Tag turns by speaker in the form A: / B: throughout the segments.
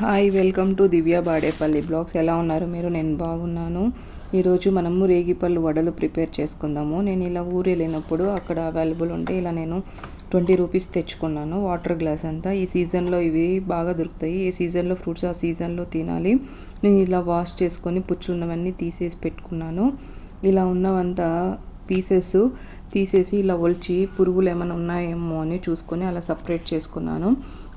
A: Hi welcome to Divya Badepalli blogs ఎలా ఉన్నారు మీరు? నేను బాగున్నాను. ఈరోజు మనము రేగిపళ్ళు వడలు ప్రిపేర్ చేసుకుందాము. నేను ఇలా ఊరు వెళ్ళినప్పుడు అక్కడ అవైలబుల్ ఉంటే ఇలా నేను ట్వంటీ రూపీస్ తెచ్చుకున్నాను. వాటర్ గ్లాస్ అంతా. ఈ సీజన్లో ఇవి బాగా దొరుకుతాయి. ఏ సీజన్లో ఫ్రూట్స్ ఆ సీజన్లో తినాలి. నేను ఇలా వాష్ చేసుకొని పుచ్చున్నవన్నీ తీసేసి పెట్టుకున్నాను. ఇలా ఉన్నవంతా పీసెస్ తీసేసి ఇలా ఒలిచి పురుగులు ఏమైనా ఉన్నాయేమో అని చూసుకొని అలా సపరేట్ చేసుకున్నాను.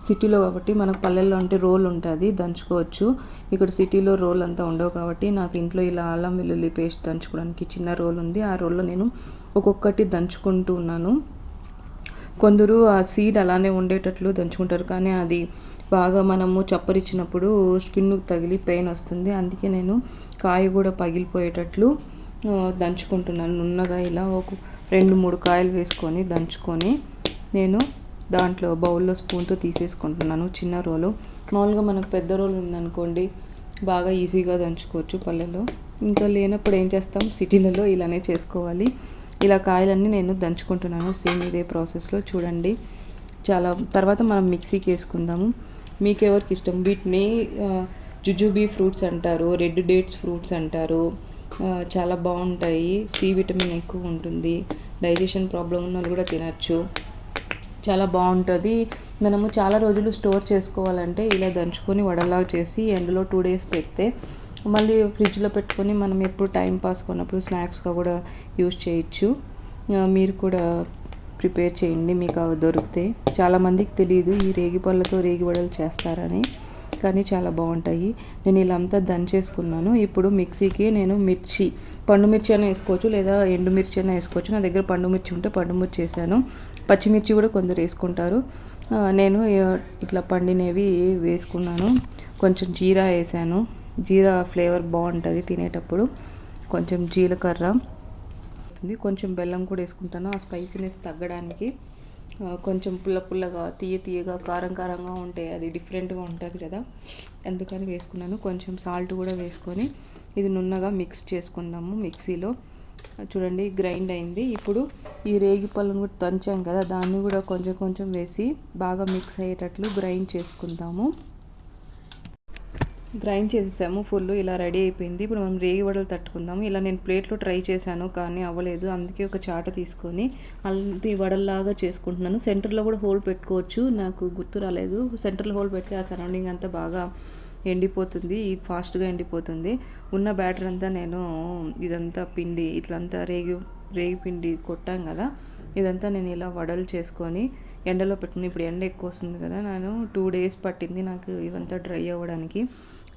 A: సిటీలో కాబట్టి మనకు పల్లెల్లో అంటే రోల్ ఉంటుంది దంచుకోవచ్చు. ఇక్కడ సిటీలో రోల్ అంతా ఉండవు కాబట్టి నాకు ఇంట్లో ఇలా అల్లం వెల్లుల్లి పేస్ట్ దంచుకోవడానికి చిన్న రోల్ ఉంది. ఆ రోల్లో నేను ఒక్కొక్కటి దంచుకుంటూ ఉన్నాను. కొందరు ఆ సీడ్ అలానే ఉండేటట్లు దంచుకుంటారు కానీ అది బాగా మనము చప్పరిచ్చినప్పుడు స్కిన్కు తగిలి పెయిన్ వస్తుంది. అందుకే నేను కాయ కూడా పగిలిపోయేటట్లు దంచుకుంటున్నాను. నున్నగా ఇలా ఒక రెండు మూడు కాయలు వేసుకొని దంచుకొని నేను దాంట్లో బౌల్లో స్పూన్తో తీసేసుకుంటున్నాను చిన్న రోలు. మామూలుగా మనకు పెద్ద రోలు ఉందనుకోండి బాగా ఈజీగా దంచుకోవచ్చు పల్లెలో ఇంకా లేనప్పుడు ఏం చేస్తాం? సిటీలలో ఇలానే చేసుకోవాలి. ఇలా కాయలన్నీ నేను దంచుకుంటున్నాను సేమ్ ఇదే ప్రాసెస్లో. చూడండి చాలా తర్వాత మనం మిక్సీకి వేసుకుందాము. మీకు ఎవరికి ఇష్టం? వీటిని జుజుబీ ఫ్రూట్స్ అంటారు రెడ్ డేట్స్ ఫ్రూట్స్ అంటారు చాలా బాగుంటాయి. సి విటమిన్ ఎక్కువ ఉంటుంది. డైజెషన్ ప్రాబ్లం ఉన్న వాళ్ళు కూడా తినచ్చు. చాలా బాగుంటుంది. మనము చాలా రోజులు స్టోర్ చేసుకోవాలంటే ఇలా దంచుకొని వడలాగా చేసి ఎండలో టూ డేస్ పెడితే మళ్ళీ ఫ్రిడ్జ్లో పెట్టుకొని మనం ఎప్పుడు టైం పాస్ కొన్నప్పుడు స్నాక్స్గా కూడా యూజ్ చేయొచ్చు. మీరు కూడా ప్రిపేర్ చేయండి. మీకు దొరికితే. చాలామందికి తెలియదు ఈ రేగి పళ్ళతో రేగి వడలు చేస్తారని. కానీ చాలా బాగుంటాయి. నేను ఇలా అంతా దంచేసుకున్నాను. ఇప్పుడు మిక్సీకి నేను మిర్చి పండు మిర్చి అయినా వేసుకోవచ్చు లేదా ఎండుమిర్చి అయినా వేసుకోవచ్చు. నా దగ్గర పండు మిర్చి ఉంటే పండు మిర్చి వేసాను. పచ్చిమిర్చి కూడా కొందరు వేసుకుంటారు. నేను ఇట్లా పండినవి వేసుకున్నాను. కొంచెం జీరా వేసాను. జీరా ఫ్లేవర్ బాగుంటుంది తినేటప్పుడు. కొంచెం జీలకర్ర. కొంచెం బెల్లం కూడా వేసుకుంటాను. ఆ స్పైసీనెస్ తగ్గడానికి. కొంచెం పుల్ల పుల్లగా తీయ తీయగా కారం కారంగా ఉంటే అది డిఫరెంట్గా ఉంటుంది కదా. అందుకని వేసుకున్నాను. కొంచెం సాల్ట్ కూడా వేసుకొని ఇది నున్నగా మిక్స్ చేసుకుందాము మిక్సీలో. చూడండి గ్రైండ్ అయింది. ఇప్పుడు ఈ రేగి పళ్ళను కూడా తంచాం కదా దాన్ని కూడా కొంచెం కొంచెం వేసి బాగా మిక్స్ అయ్యేటట్లు గ్రైండ్ చేసుకుందాము. గ్రైండ్ చేసేసాము ఫుల్ ఇలా రెడీ అయిపోయింది. ఇప్పుడు మనం రేగి వడలు తట్టుకుందాము. ఇలా నేను ప్లేట్లో ట్రై చేశాను కానీ అవ్వలేదు. అందుకే ఒక చాట తీసుకొని అది వడల్లాగా చేసుకుంటున్నాను. సెంటర్లో కూడా హోల్ పెట్టుకోవచ్చు. నాకు గుర్తు రాలేదు. సెంటర్లో హోల్ పెట్టి ఆ సరౌండింగ్ అంతా బాగా ఎండిపోతుంది. ఫాస్ట్గా ఎండిపోతుంది. ఉన్న బ్యాటర్ అంతా నేను ఇదంతా పిండి ఇట్లంతా రేగి రేగి పిండి కొట్టాం కదా ఇదంతా నేను ఇలా వడలు చేసుకొని ఎండలో పెట్టుకుని ఇప్పుడు ఎండ ఎక్కువ వస్తుంది కదా నేను టూ డేస్ పట్టింది నాకు ఇవంతా డ్రై అవ్వడానికి.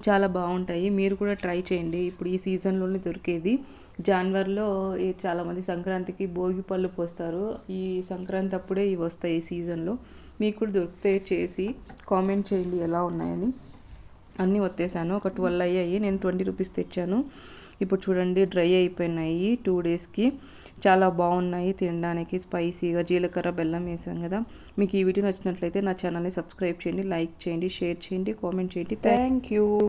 A: చాలా బాగుంటాయి. మీరు కూడా ట్రై చేయండి. ఇప్పుడు ఈ సీజన్లోనే దొరికేది. జాన్వర్లో చాలామంది సంక్రాంతికి భోగి పళ్ళు పోస్తారు. ఈ సంక్రాంతి అప్పుడే ఇవి వస్తాయి ఈ సీజన్లో. మీకు కూడా దొరికితే చేసి కామెంట్ చేయండి ఎలా ఉన్నాయని. అన్నీ వచ్చేసాను ఒక ట్వెల్వ్ అయ్యాయి. నేను ట్వంటీ రూపీస్ తెచ్చాను. ఇప్పుడు చూడండి డ్రై అయిపోయినాయి టూ డేస్కి. చాలా బాగున్నాయి తినడానికి. స్పైసీగా జీలకర్ర బెల్లం వేసాం కదా. మీకు ఈ వీడియో నచ్చినట్లయితే నా ఛానల్ని సబ్స్క్రైబ్ చేయండి లైక్ చేయండి షేర్ చేయండి కామెంట్ చేయండి. Thank you.